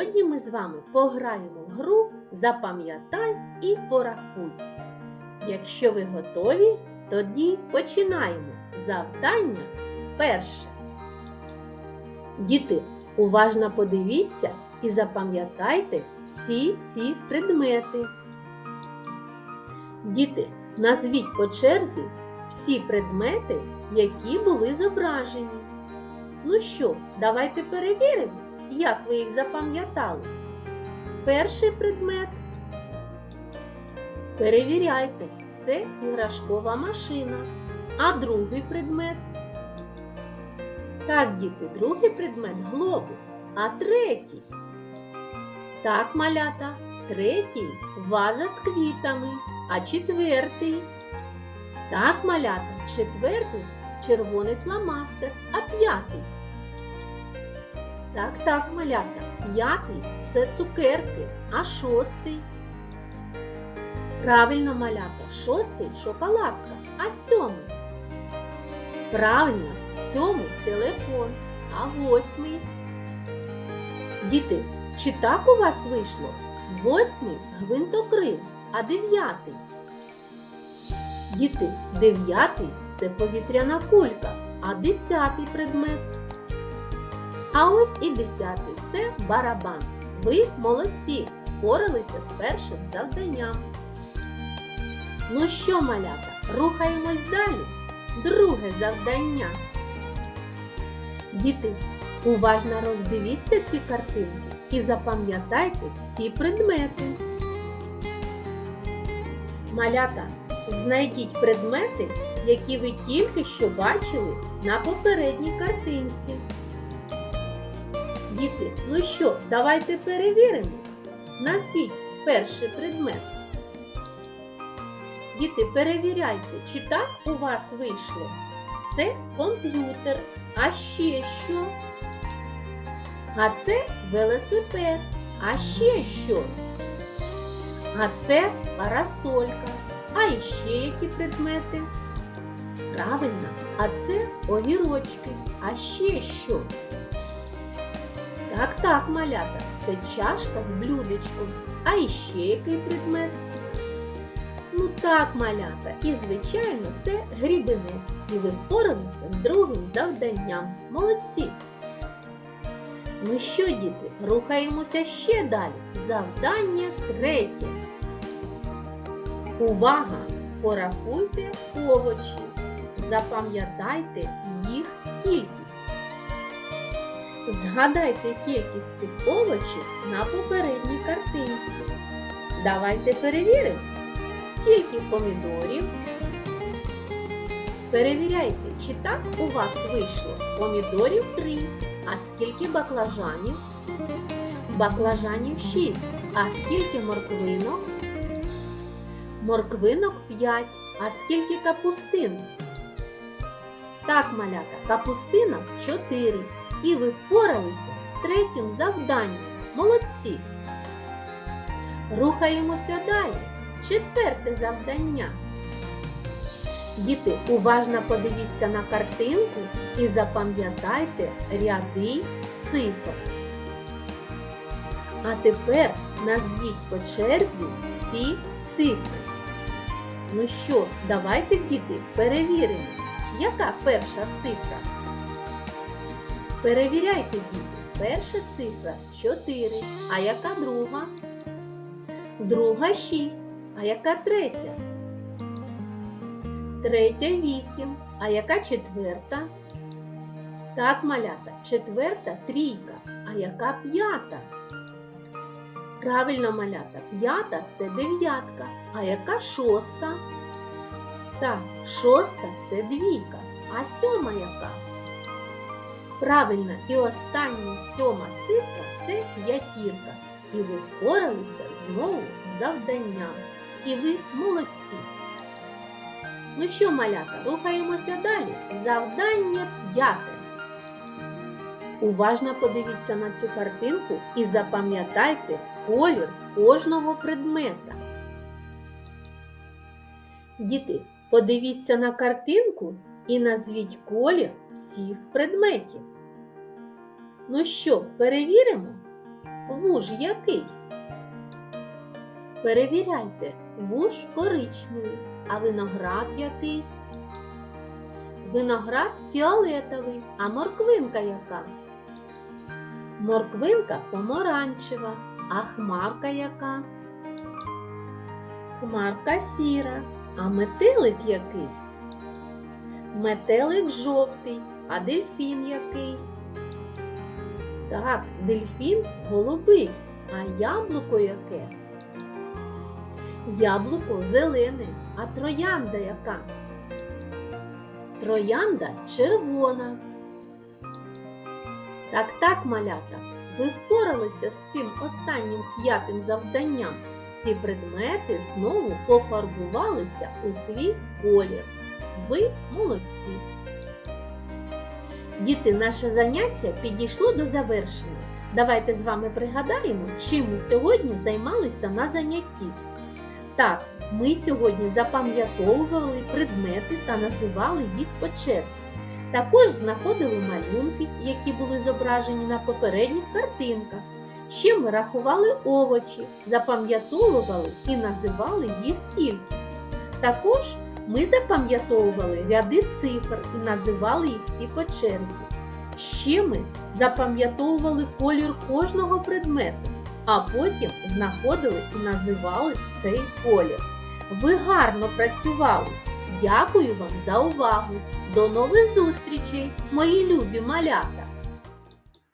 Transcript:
Сьогодні ми з вами пограємо в гру Запам'ятай і порахуй. Якщо ви готові, тоді починаємо. Завдання перше. Діти, уважно подивіться і запам'ятайте всі ці предмети. Діти, назвіть по черзі всі предмети, які були зображені. Ну що, давайте перевіримо, як ви їх запам'ятали. Перший предмет. Перевіряйте, це іграшкова машина. А другий предмет. Так, діти, другий предмет глобус. А третій. Так, малята, третій ваза з квітами. А четвертий. Так, малята, четвертий червоний фломастер, а п'ятий. Так, так, малята, п'ятий це цукерки, а шостий. Правильно, малята, шостий шоколадка, а сьомий. Правильно, сьомий телефон, а восьмий. Діти, чи так у вас вийшло? Восьмий гвинтокрил, а дев'ятий. Діти, дев'ятий це повітряна кулька, а десятий предмет. А ось і десятий це барабан. Ви молодці, впоралися з першим завданням. Ну що, малята, рухаємось далі. Друге завдання. Діти, уважно роздивіться ці картинки і запам'ятайте всі предмети. Малята, знайдіть предмети, які ви тільки що бачили на попередній картинці. Діти, ну що, давайте перевіримо. Назвіть перший предмет. Діти, перевіряйте, чи так у вас вийшло. Це комп'ютер. А ще що? А це велосипед. А ще що? А це парасолька. А іще які предмети? Правильно, а це огірочки. А ще що? Так, так, малята, це чашка з блюдечком. А іще який предмет? Ну так, малята, і звичайно, це грібенець. І ви впоралися з другим завданням. Молодці! Ну що, діти, рухаємося ще далі. Завдання третє. Увага! Порахуйте овочі. Запам'ятайте їх кількість. Згадайте кількість цих овочів на попередній картинці. Давайте перевіримо, скільки помідорів. Перевіряйте, чи так у вас вийшло помідорів 3. А скільки баклажанів? Баклажанів 6. А скільки морквинок? Морквинок 5. А скільки капустин? Так, малята, капустинок 4. І ви впоралися з третім завданням. Молодці! Рухаємося далі. Четверте завдання. Діти, уважно подивіться на картинку і запам'ятайте ряди цифр. А тепер назвіть по черзі всі цифри. Ну що, давайте, діти, перевіримо, яка перша цифра. Перевіряйте, діти. Перша цифра 4. А яка друга? Друга 6. А яка третя? Третя 8. А яка четверта? Так, малята, четверта трійка. А яка п'ята? Правильно, малята, п'ята це дев'ятка. А яка шоста? Так, шоста це двійка. А сьома яка? Правильно, і остання сьома цифра це п'ятірка. І ви впоралися знову з завданням. І ви молодці. Ну що, малята, рухаємося далі. Завдання п'яте. Уважно подивіться на цю картинку і запам'ятайте колір кожного предмета. Діти, подивіться на картинку і назвіть колір всіх предметів. Ну що, перевіримо? вуж який? Перевіряйте, вуж коричневий, а виноград який? Виноград фіолетовий, а морквинка яка? Морквинка помаранчева, а хмарка яка? Хмарка сіра, а метелик який? Метелик жовтий, а дельфін який? Так, дельфін голубий, а яблуко яке? Яблуко зелене, а троянда яка? Троянда червона. Так, так, малята, ви впоралися з цим останнім п'ятим завданням. Всі предмети знову пофарбувалися у свій колір. Ви молодці. Діти, наше заняття підійшло до завершення. Давайте з вами пригадаємо, чим ми сьогодні займалися на занятті. Так, ми сьогодні запам'ятовували предмети та називали їх по черзі. Також знаходили малюнки, які були зображені на попередніх картинках. Ще ми рахували овочі, запам'ятовували і називали їх кількість. Також ми запам'ятовували ряди цифр і називали їх всі по черзі. Ще ми запам'ятовували колір кожного предмету, а потім знаходили і називали цей колір. Ви гарно працювали. Дякую вам за увагу. До нових зустрічей, мої любі малята!